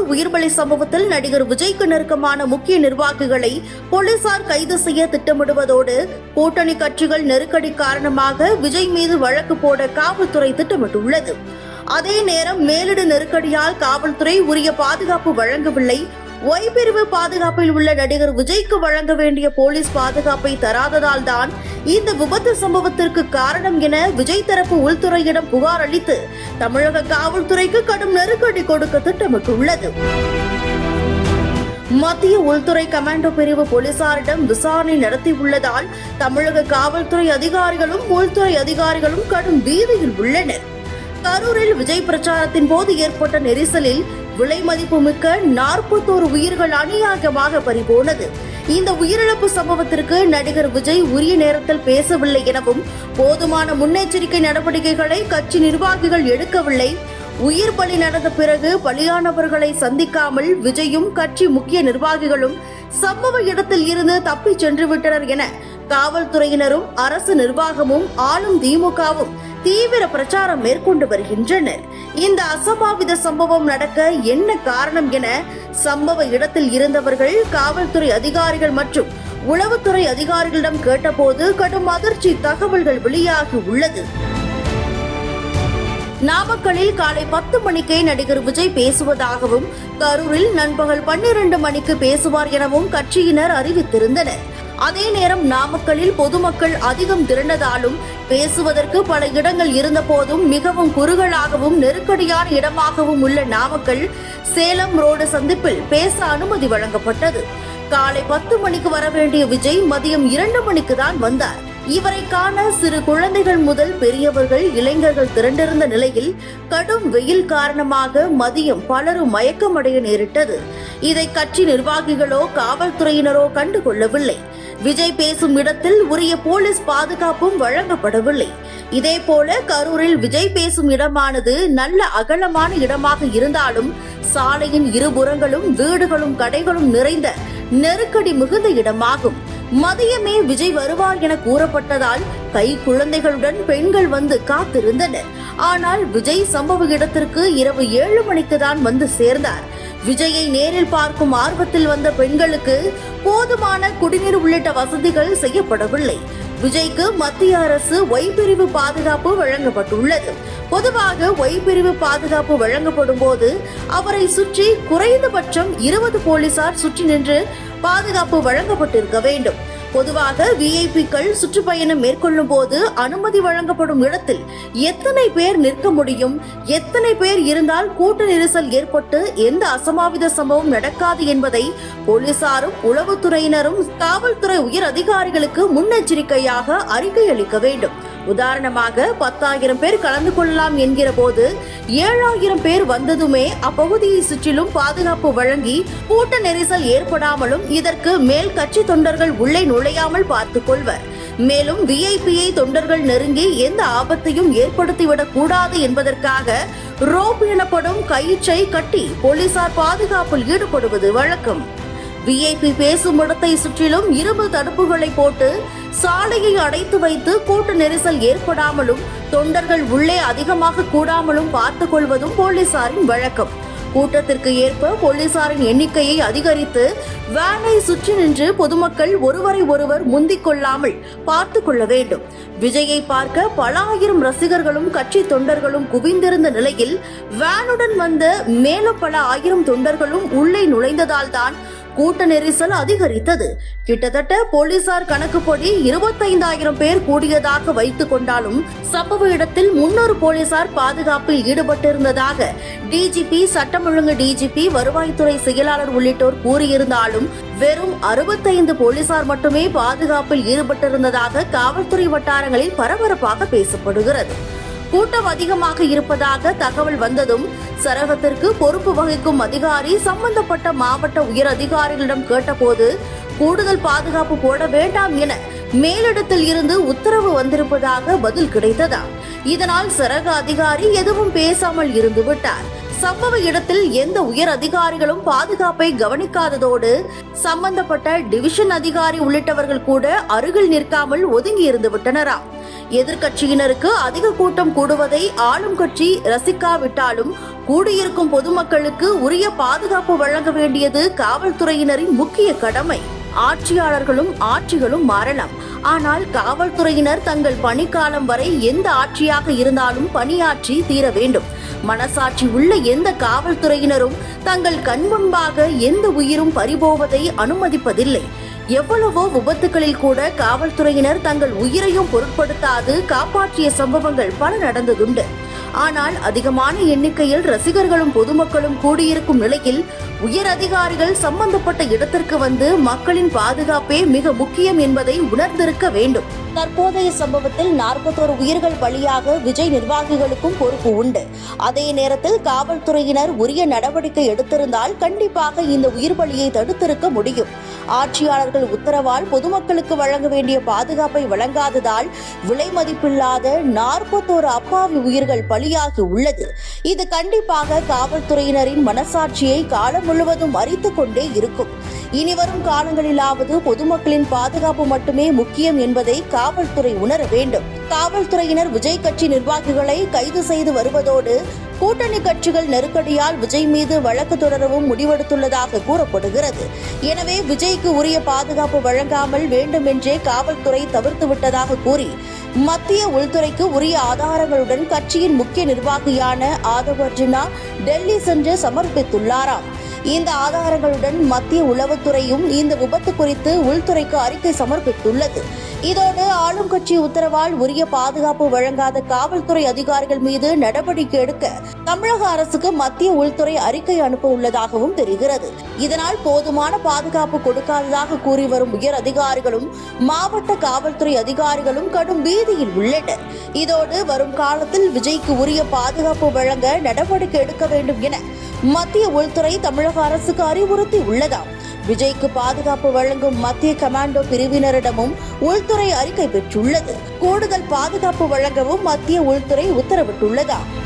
கரூர் உயிர்பலி சம்பவத்தில் நடிகர் விஜய்க்கு நெருக்கமான முக்கிய நிர்வாகிகளை போலீசார் கைது செய்ய திட்டமிடுவதோடு கூட்டணி கட்சிகள் நெருக்கடி காரணமாக விஜய் மீது வழக்கு போட காவல்துறை திட்டமிட்டுள்ளது. அதே நேரம் மேலிட நெருக்கடியால் காவல்துறை உரிய பாதுகாப்பு வழங்கவில்லை. ஒய்பிரிவு பாதுகாப்பில் உள்ள நடிகர் விஜய்க்கு வழங்க வேண்டிய போலீஸ் பாதுகாப்பை தராததால் தான் இந்த விபத்து சம்பவத்திற்கு காரணம் என விஜய் தரப்பு உள்துறையிடம் புகார் அளித்து தமிழக காவல்துறைக்கு கடும் நெருக்கடி கொடுக்க திட்டமிட்டுள்ளது. மத்திய உள்துறை கமாண்டோ பிரிவு போலீசாரிடம் விசாரணை நடத்தியுள்ளதால் தமிழக காவல்துறை அதிகாரிகளும் உள்துறை அதிகாரிகளும் கடும் பீதியில் உள்ளனர். கரூரில் விஜய் பிரச்சாரத்தின் போது ஏற்பட்ட நெரிசலில் விலை மதிப்பு மிக்க நாற்பத்தோரு உயிர்கள் அநியாயமாக பறிபோனது. இந்த உயிரிழப்பு சம்பவத்திற்கு நடிகர் விஜய் உரிய நேரத்தில் பேசவில்லை எனவும் போதுமான முன்னெச்சரிக்கை நடவடிக்கைகளை கட்சி நிர்வாகிகள் எடுக்கவில்லை. உயிர் பலி நடந்த பிறகு பலியானவர்களை சந்திக்காமல் விஜயும் கட்சி முக்கிய நிர்வாகிகளும் சம்பவ இடத்தில் இருந்து தப்பிச் சென்று விட்டனர் என காவல்துறையினரும் அரசு நிர்வாகமும் ஆளும் திமுகவும் தீவிர பிரச்சாரம் மேற்கொண்டு வருகின்றனர். இந்த அசம்பாவித சம்பவம் நடக்க என்ன காரணம் என சம்பவ இடத்தில் இருந்தவர்கள் காவல்துறை அதிகாரிகள் மற்றும் உளவுத்துறை அதிகாரிகளிடம் கேட்டபோது கடும் அதிர்ச்சி தகவல்கள் வெளியாகி உள்ளது. நாமக்கல்லில் காலை பத்து மணிக்கே நடிகர் விஜய் பேசுவதாகவும் கரூரில் நண்பகல் பன்னிரண்டு மணிக்கு பேசுவார் எனவும் கட்சியினர் அறிவித்திருந்தனர். அதே நேரம் நாமக்கலில் பொதுமக்கள் அதிகம் திரண்டதாலும் பேசுவதற்கு பல இடங்கள் இருந்தபோதும் மிகவும் குறுகலாகவும் நெருக்கடியான இடமாகவும் உள்ள நாமக்கல் சேலம் ரோடு சந்திப்பில் பேச அனுமதி வழங்கப்பட்டது. காலை பத்து மணிக்கு வர வேண்டிய விஜய் மதியம் இரண்டு மணிக்கு தான் வந்தார். இவரை காண சிறு குழந்தைகள் முதல் பெரியவர்கள் இளைஞர்கள் திரண்டிருந்த நிலையில் கடும் வெயில் காரணமாக மதியம் பலரும் மயக்கமடைய நேரிட்டது. இதை கட்சி நிர்வாகிகளோ காவல்துறையினரோ கண்டுகொள்ளவில்லை. விஜய் பேசும் இடத்தில் உரிய போலீஸ் பாதுகாப்பும் வழங்கப்படவில்லை. இதேபோல கரூரில் விஜய் பேசும் இடமானது நல்ல அகலமான இடமாக இருந்தாலும் சாலையின் இருபுறங்களும் வீடுகளும் கடைகளும் நிறைந்த நெருக்கடி மிகுந்த இடமாகும். மதியமே விஜய் வருவார் என கூறப்பட்டதால் கை குழந்தைகளுடன் பெண்கள் வந்து காத்திருந்தனர். ஆனால் விஜய் சம்பவ இடத்திற்கு இரவு ஏழு மணிக்கு தான் வந்து சேர்ந்தார். விஜயை நேரில் பார்க்கும் ஆர்வத்தில் வந்த பெண்களுக்கு போதுமான குடிநீர் உள்ளிட்ட வசதிகள் செய்யப்படவில்லை. விஜய்க்கு மத்திய அரசு ஒய் பிரிவு பாதுகாப்பு வழங்கப்பட்டுள்ளது. பொதுவாக ஒய் பிரிவு பாதுகாப்பு வழங்கப்படும் போது அவரை சுற்றி குறைந்தபட்சம் இருபது போலீசார் சுற்றி நின்று பாதுகாப்பு வழங்கப்பட்டிருக்க வேண்டும். பொதுவாக விஐபிக்கள் சுற்றுப்பயணம் மேற்கொள்ளும் போது அனுமதி வழங்கப்படும் இடத்தில் எத்தனை பேர் நிற்க முடியும்? எத்தனை பேர் இருந்தால் கூட்ட நெரிசல் ஏற்பட்டு எந்த அசம்பாவித சம்பவம் நடக்காது என்பதை போலீசாரும் உளவுத்துறையினரும் காவல்துறை உயர் அதிகாரிகளுக்கு முன்னெச்சரிக்கையாக அறிக்கை அளிக்க வேண்டும். உதாரணமாக பத்தாயிரம் பேர் கலந்து கொள்ளலாம் என்கிற போது ஏழாயிரம் பேர் வந்ததுமே அப்பகுதியை சுற்றிலும் பாதுகாப்பு வழங்கி கூட்ட நெரிசல் ஏற்படாமலும் இதற்கு மேல் கட்சி தொண்டர்கள் உள்ளே நுழையாமல் பார்த்துக் கொள்வர். மேலும் விஐபியை தொண்டர்கள் நெருங்கி எந்த ஆபத்தையும் ஏற்படுத்திவிடக் கூடாது என்பதற்காக ரோப் எனப்படும் கயிற்றை கட்டி போலீசார் பாதுகாப்பில் ஈடுபடுவது வழக்கம். விஐபி பேசும் இடத்தை சுற்றிலும் இரும்பு தடுப்புகளை போட்டு சாலையை அடைத்து வைத்து கூட்ட நெரிசல் ஏற்படாமலும் தொண்டர்கள் உள்ளே அதிகமாக கூடாமலும் பார்த்துக் கொள்வதும் போலீசாரின் வழக்கம். கூட்டத்திற்கு ஏற்ப போலீசாரின் எண்ணிக்கையை அதிகரித்து வேனை சுற்றி நின்று பொதுமக்கள் ஒருவரை ஒருவர் முந்திக் கொள்ளாமல் பார்த்து கொள்ள வேண்டும். விஜயை பார்க்க பல ஆயிரம் ரசிகர்களும் கட்சி தொண்டர்களும் குவிந்திருந்த நிலையில் வேனுடன் வந்த மேலும் பல ஆயிரம் தொண்டர்களும் உள்ளே நுழைந்ததால் தான் கூட்ட நெரிசல் அதிகரித்தது. கிட்டத்தட்ட போலீசார் கணக்குப்படி இருபத்தைந்தாயிரம் பேர் கூடியதாக வைத்துக் கொண்டாலும் சம்பவ இடத்தில் முன்னூறு போலீசார் பாதுகாப்பில் ஈடுபட்டிருந்ததாக டிஜிபி சட்டம் ஒழுங்கு டிஜிபி வருவாய்த்துறை செயலாளர் உள்ளிட்டோர் கூறியிருந்தாலும் வெறும் அறுபத்தைந்து போலீசார் மட்டுமே பாதுகாப்பில் ஈடுபட்டிருந்ததாக காவல்துறை வட்டாரங்களில் பரபரப்பாக பேசப்படுகிறது. கூட்டம் அதிகமாக இருப்பதாக தகவல் வந்ததும் சரகத்திற்கு பொறுப்பு வகிக்கும் அதிகாரி சம்பந்தப்பட்ட மாவட்ட உயர் அதிகாரிகளிடம் கேட்டபோது கூடுதல் பாதுகாப்பு போட வேண்டாம் என மேலிடத்தில் இருந்து உத்தரவு வந்திருப்பதாக பதில் கிடைத்ததா? இதனால் சரக அதிகாரி எதுவும் பேசாமல் இருந்து விட்டார். சம்பவ இடத்தில் எந்த உயர் அதிகாரிகளும் பாதுகாப்பை கவனிக்காததோடு சம்பந்தப்பட்ட டிவிஷன் அதிகாரி உள்ளிட்டவர்கள் கூட அருகில் நிற்காமல் ஒதுங்கி இருந்து விட்டனராம் எதிர்க்கட்சியினருக்கு அதிக கூட்டம் கூடுவதை ஆளும் கட்சி ரசிக்காவிட்டாலும் கூடியிருக்கும் பொதுமக்களுக்கு உரிய பாதுகாப்பு வழங்க வேண்டியது காவல்துறையினரின் முக்கிய கடமை. ஆட்சியாளர்களும் ஆட்சிகளும் மாறலாம் ஆனால் காவல்துறையினர் தங்கள் பணிக்காலம் வரை எந்த ஆட்சியாக இருந்தாலும் பணியாற்றி தீர வேண்டும். மனசாட்சி உள்ள எந்த காவல்துறையினரும் தங்கள் கண்முன்பாக எந்த உயிரும் பறிபோவதை அனுமதிப்பதில்லை. எவ்வளவோ விபத்துகளில் கூட காவல்துறையினர் தங்கள் உயிரையும் பொருட்படுத்தாது காப்பாற்றிய சம்பவங்கள் பல நடந்ததுண்டு. ஆனால் அதிகமான எண்ணிக்கையில் ரசிகர்களும் பொதுமக்களும் கூடியிருக்கும் நிலையில் உயர் அதிகாரிகள் சம்பந்தப்பட்ட இடத்திற்கு வந்து மக்களின் பாதுகாப்பே மிக முக்கியம் என்பதை உணர்ந்திருக்க வேண்டும். தற்போதைய சம்பவத்தில் நாற்பத்தோரு உயிர்கள் பலியாக விஜய் நிர்வாகிகளுக்கும் பொறுப்பு உண்டு. அதே நேரத்தில் காவல்துறையினர் உரிய நடவடிக்கை எடுத்திருந்தால் கண்டிப்பாக இந்த உயிர் பலியை தடுத்திருக்க முடியும். ஆட்சியாளர்கள் உத்தரவால் பொதுமக்களுக்கு வழங்க வேண்டிய பாதுகாப்பை வழங்காததால் விலை மதிப்பில்லாத நாற்பத்தோரு அப்பாவி உயிர்கள் பலியாகி உள்ளது. இது கண்டிப்பாக காவல்துறையினரின் மனசாட்சியை காலம் முழுவதும் அரித்துக் கொண்டே இருக்கும். இனிவரும் காலங்களிலாவது பொதுமக்களின் பாதுகாப்பு மட்டுமே முக்கியம் என்பதை காவல்துறை உணர வேண்டும். காவல்துறையினர் விஜய் கட்சி நிர்வாகிகளை கைது செய்து வருவதோடு கூட்டணி கட்சிகள் நெருக்கடியால் விஜய் மீது வழக்கு தொடரவும் முடிவெடுத்துள்ளதாக கூறப்படுகிறது. எனவே விஜய்க்கு உரிய பாதுகாப்பு வழங்காமல் வேண்டுமென்றே காவல்துறை தவிர்த்து விட்டதாக கூறி மத்திய உள்துறைக்கு உரிய ஆதாரங்களுடன் கட்சியின் முக்கிய நிர்வாகியான ஆதவ் அர்ஜுனா டெல்லி சென்று சமர்ப்பித்துள்ளாராம். இந்த ஆதாரங்களுடன் மத்திய உளவுத்துறையும் இந்த விபத்து குறித்து உள்துறைக்கு அறிக்கை சமர்ப்பித்துள்ளது. இதோடு ஆளும் கட்சி உத்தரவால் உரிய பாதுகாப்பு வழங்காத காவல்துறை அதிகாரிகள் மீது நடவடிக்கை எடுக்க தமிழக அரசுக்கு மத்திய உள்துறை அறிக்கை அனுப்ப உள்ளதாகவும் தெரிகிறது. இதனால் போதுமான பாதுகாப்பு கொடுக்காததாக கூறி வரும் உயர் அதிகாரிகளும் மாவட்ட காவல்துறை அதிகாரிகளும் கடும் பீதியில் உள்ளனர். இதோடு வரும் காலத்தில் விஜய்க்கு உரிய பாதுகாப்பு வழங்க நடவடிக்கை எடுக்க வேண்டும் என மத்திய உள்துறை தமிழக அரசுக்கு அறிவுறுத்தி உள்ளதாம் விஜய்க்கு பாதுகாப்பு வழங்கும் மத்திய கமாண்டோ பிரிவினரிடமும் உள்துறை அறிக்கை பெற்றுள்ளது. கூடுதல் பாதுகாப்பு வழங்கவும் மத்திய உள்துறை உத்தரவிட்டுள்ளதா?